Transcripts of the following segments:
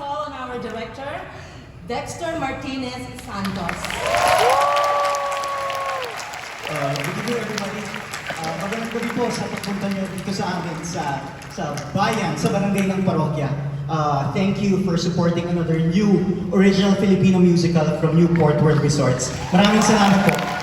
call on our director, Dexter Martinez Santos. Uh, good evening everybody. Uh, magandang gabi po sa pagpunta niyo dito sa amin sa sa bayan, sa barangay ng parokya. Uh, thank you for supporting another new original Filipino musical from Newport World Resorts. Maraming salamat po.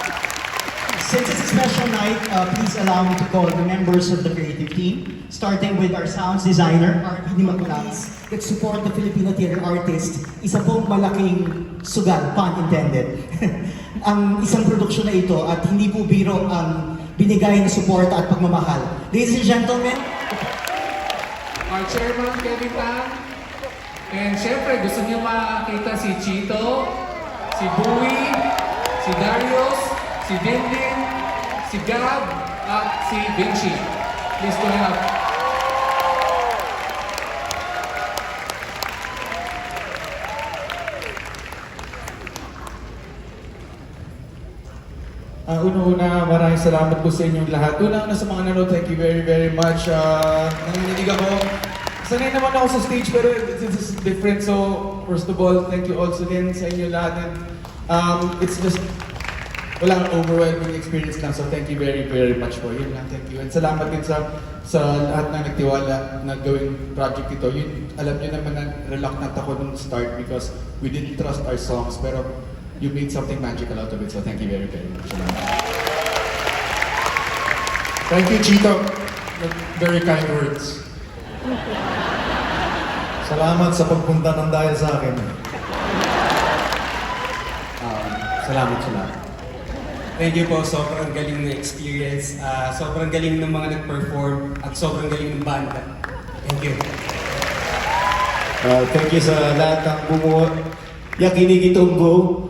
Since it's a special night, uh, please allow me to call the members of the creative team, starting with our sounds designer, RPD Magulaas, that support the Filipino theater artist. Isa pong malaking sugal, pun intended. ang isang produksyon na ito at hindi po biro ang binigay na suporta at pagmamahal. Ladies and gentlemen, Our chairman, Kevin Tan. And syempre, gusto niyo makakita si Chito, si Bowie, si Darius, si Dindin, si Gab, at si Vinci. Please turn it up. Ah, una-una, maraming salamat po sa inyong lahat. Una-una sa mga nanood, thank you very, very much. Uh, nanginginig ako. Sanay naman ako sa stage, pero this is different. So, first of all, thank you also din sa inyo lahat. And, um, it's just, walang overwhelming experience lang. So, thank you very, very much po. Yun lang, thank you. And salamat din sa sa lahat na nagtiwala na gawing project ito. Yun, alam niyo naman na reluctant ako nung start because we didn't trust our songs. Pero you made something magical out of it. So, thank you very, very much. Salamat. Thank you, Chito. Very kind words. Salamat sa pagpunta ng dahil sa akin. Um, salamat sa lahat. Thank you po, sobrang galing na experience. Ah, sobrang galing ng mga nag-perform at sobrang galing ng banda. Thank you. Uh, thank you sa lahat ng bumuo. Yakinig itong go.